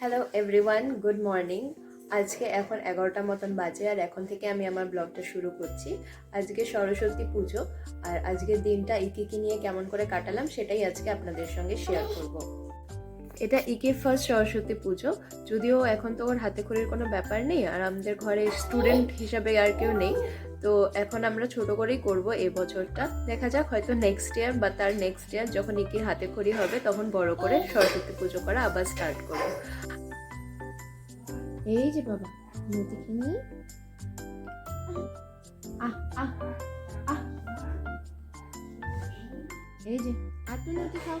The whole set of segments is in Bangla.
হ্যালো এভরিওয়ান গুড মর্নিং আজকে এখন এগারোটা মতন বাজে আর এখন থেকে আমি আমার ব্লগটা শুরু করছি। আজকে সরস্বতী পুজো আর আজকের দিনটা ইকিকে নিয়ে কেমন করে কাটালাম সেটাই আজকে আপনাদের সঙ্গে শেয়ার করব। এটা ইকির ফার্স্ট সরস্বতী পুজো। যদিও এখন তো ওর হাতে খড়ির কোনো ব্যাপার নেই, আর আমাদের ঘরে স্টুডেন্ট হিসাবে আর কেউ নেই। তো এখন আমরা ছোট করেই করব এই বছরটা। দেখা যাক, হয়তো নেক্সট ইয়ার বা তার নেক্সট ইয়ার যখন ইকির হাতে খড়ি হবে, তখন বড় করে সরস্বতী পুজো করা আবার স্টার্ট করব। এই যে বাবা আহ আহ আহ এই যে, আর তো নদী খাও।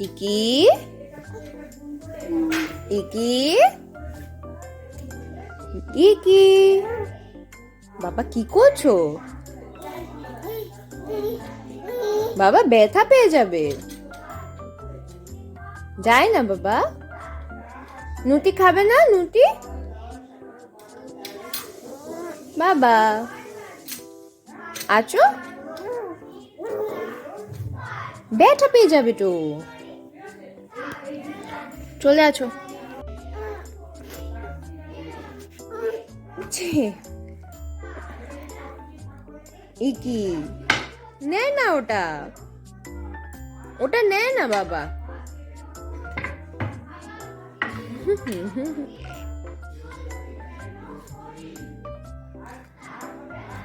ইকি ইকি ইকি বাবা কি করছ? বাবা ব্যথা পেয়ে যাবে। যায় না, বাবা। নুটি খাবে না, নুটি? বাবা। আছো? ব্যথা পেয়ে যাবে তো। চলে আছো? ছি। এ কি? নেয় না ওটা। ওটা নেয় না বাবা।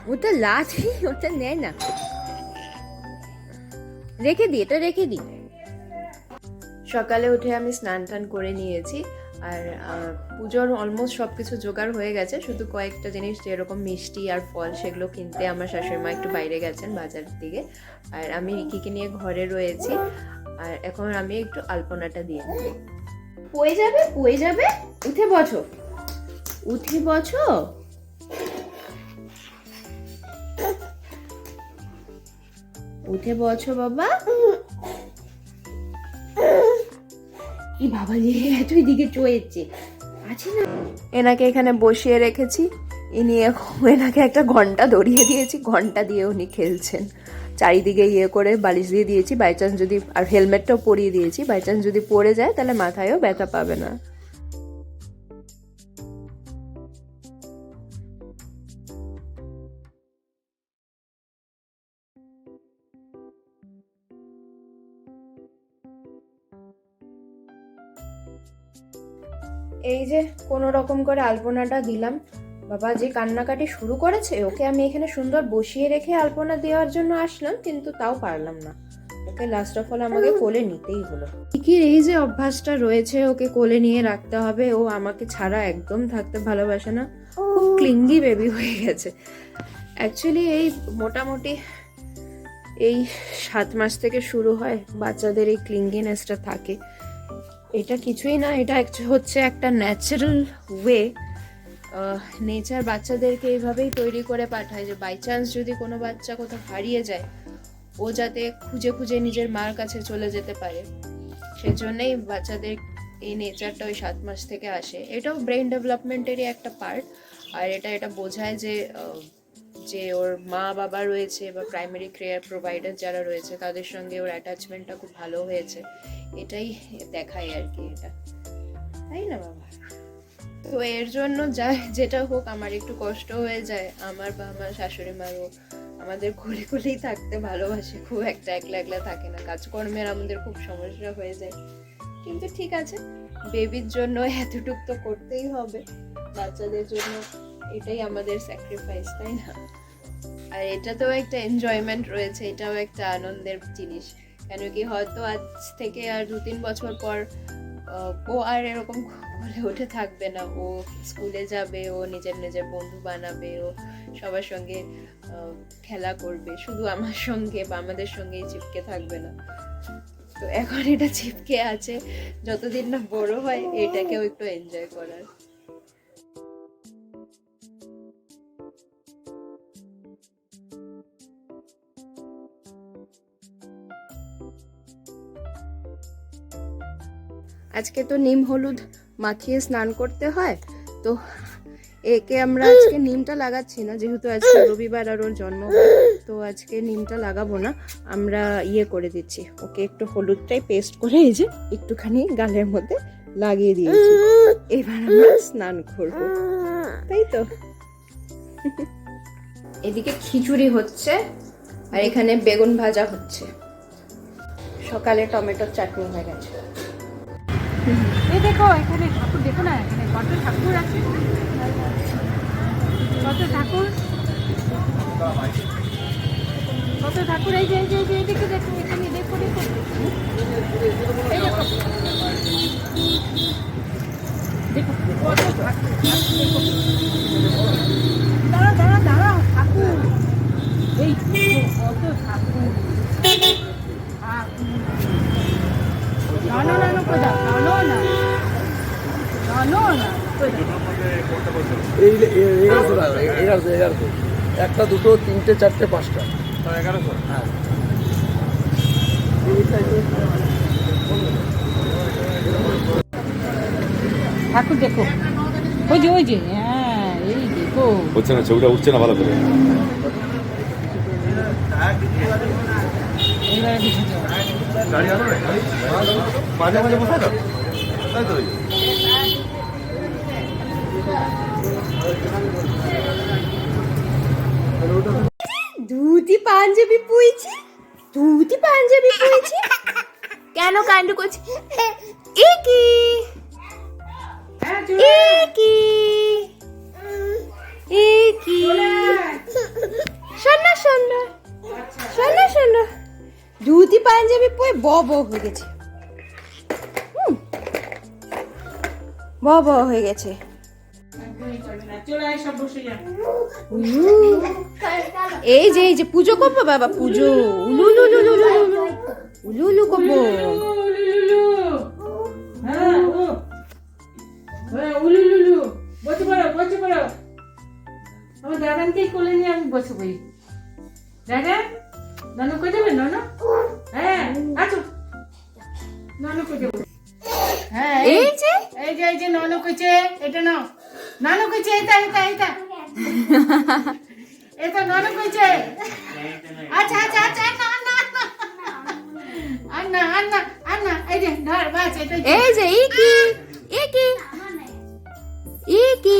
ওটা লাঠি, ওটা নেয় না। রেখে দি, এটা রেখে দি। সকালে উঠে আমি স্নান টান করে নিয়েছি আর পুজোর অলমোস্ট সব কিছু জোগাড় হয়ে গেছে। শুধু কয়েকটা জিনিস যেরকম মিষ্টি আর ফল সেগুলো কিনতে আমার শাশুড়ি মা একটু বাইরে গেছেন বাজার দিকে। আর আমি রিকিকে নিয়ে ঘরে রয়েছি। আর এখন আমি একটু আলপনাটা দিয়ে নেব। পয়ে যাবে পয়ে যাবে। উঠে বছো উঠে বছো উঠে বছো বাবা। কি বাবা যে এত দিকে চয়েছে। আছে না? এনাকে এখানে বসিয়ে রেখেছি। ইনি এনাকে একটা ঘণ্টা ধরিয়ে দিয়েছি, ঘণ্টা দিয়ে উনি খেলছেন। চারিদিকে ইয়ে করে বালিশ দিয়ে দিয়েছি বাই চান্স যদি আর হেলমেটটাও পরিয়ে দিয়েছি বাই চান্স যদি পড়ে যায়, তাহলে মাথায়ও ব্যথা পাবে না। এই যে কোনো রকম করে আলপনাটা দিলাম। বাবা যে কান্নাকাটি শুরু করেছে ওকে আমি এখানে সুন্দর বসিয়ে রেখে আলপনা দেওয়ার জন্য আসলাম কিন্তু তাও পারলাম না। ওকে লাস্ট অফ অল আমাকে কোলে নিতেই হলো। কিকির এই যে অভ্যাসটা রয়েছে ওকে কোলে নিয়ে রাখতে হবে। ও আমাকে ছাড়া একদম থাকতে ভালোবাসে না। খুব ক্লিঙ্গি বেবি হয়ে গেছে। অ্যাকচুয়ালি এই মোটামুটি এই সাত মাস থেকে শুরু হয় বাচ্চাদের এই ক্লিঙ্গিনেসটা থাকে। এটা কিছুই না, এটা হচ্ছে একটা ন্যাচারাল ওয়ে নেচার বাচ্চাদেরকে এইভাবেই তৈরি করে পাঠায় যে বাই চান্স যদি কোনো বাচ্চা কোথাও হারিয়ে যায়, ও যাতে খুঁজে খুঁজে নিজের মার কাছে চলে যেতে পারে। সেজন্যই বাচ্চাদের এই নেচারটা ওই সাত মাস থেকে আসে। এটাও ব্রেন ডেভেলপমেন্টেরই একটা পার্ট আর এটা এটা বোঝায় যে যে ওর মা বাবা রয়েছে বা প্রাইমারি কেয়ার প্রোভাইডার যারা রয়েছে, তাদের সঙ্গে ওর অ্যাটাচমেন্টটা খুব ভালো হয়েছে। এটাই দেখায় আর কি এটা। তাই না বাবা? তো এর জন্য যা, যেটা হোক আমার একটু কষ্ট হয়ে যায়। আমার বা আমার শাশুড়ি মারও আমাদের কোলে কোলেই থাকতে ভালোবাসে, খুব একটা একলা একলা থাকে না। কাজকর্মের আমাদের খুব সমস্যা হয়ে যায়। কিন্তু ঠিক আছে বেবির জন্য এতটুক তো করতেই হবে। বাচ্চাদের জন্য এটাই আমাদের স্যাক্রিফাইস তাই না? আর এটাতেও একটা এনজয়মেন্ট রয়েছে, এটাও একটা আনন্দের জিনিস। কেন কি হয়তো আজ থেকে আর দু তিন বছর পর ও আর এরকম বলে উঠে থাকবে না। ও স্কুলে যাবে, ও নিজের নিজের বন্ধু বানাবে, ও সবার সঙ্গে খেলা করবে। শুধু আমার সঙ্গে বা আমাদের সঙ্গেই চিপকে থাকবে না। তো এখন এটা চিপকে আছে, যতদিন না বড় হয়, এটাকেও একটু এনজয় করার। আজকে তো নিম হলুদ মাখিয়ে স্নান করতে হয়। তো একে আমরা আজকে নিমটা লাগাচ্ছি না, যেহেতু আজকে রবিবার আর ওর জন্ম। তো আজকে নিমটা লাগাবো না, আমরা ইয়ে করে দিচ্ছি। ওকে একটু হলুদটাই পেস্ট করে এই যে একটুখানি গালের মধ্যে লাগিয়ে দিয়েছি। এবার আমরা স্নান করব। তাই তো? এদিকে খিচুড়ি হচ্ছে আর এখানে বেগুন ভাজা হচ্ছে। সকালে টমেটোর চাটনি হয়ে গেছে। এই দেখো, এখানে ঠাকুর, দেখো না, এখানে কত ঠাকুর আছে। কত ঠাকুর? কত ঠাকুর? এই যে এই যে এই যে দেখো এখানে দেখো দেখো। দেখো। দেখো দাঁড়া দাঁড়া দাঁড়া ঠাকুর। এই কত ঠাকুর। ঠাকুর। নানো নানো কোথাও নানো না নানো না। এই এই- এগারোশো টাকা এগারোশো এগারোশো। একটা দুটো তিনটে চারটে পাঁচটা। হ্যাঁ। ঠাকুর দেখো। ওই যে ওই যে হ্যাঁ এই দেখো। হচ্ছে না ছবিটা উঠছে না ভালো করে? দেখেছ মাঝে মাঝে বসে না তাই তো ধুতি পাঞ্জাবি পুইছি ধুতি পাঞ্জাবি পুইছি। কেন কাণ্ড করছি? এ কি? ব ব হয়ে গেছে। ব ব হয়ে গেছে। এই যে এই যে পুজো করব বাবা, পুজো উলু উলু উলু। উলু উলু করব আমার কোলে নিয়ে আমি বসে পড়ি দাদা নানু কই যাবে নানু হ্যাঁ আছো নানু কই যাবে হ্যাঁ এই যে? এই যে এই যে নানু কইছে এটা নাও। নানু কইছে এটা এটা এটা এটা নানু কইছে। আচ্ছা আচ্ছা আচ্ছা আন্না আন্না আন্না। এই যে ধর বাস এটা এই যে ই কি? ই কি? ই কি?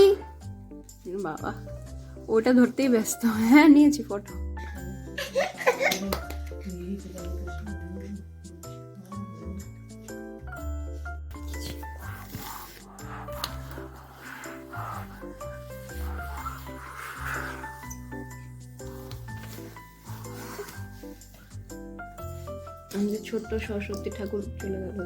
বাবা ওটা ধরতেই ব্যস্ত। হ্যাঁ নিয়েছি ফটো। আমাদের ছোট্ট সরস্বতী ঠাকুর চলে গেল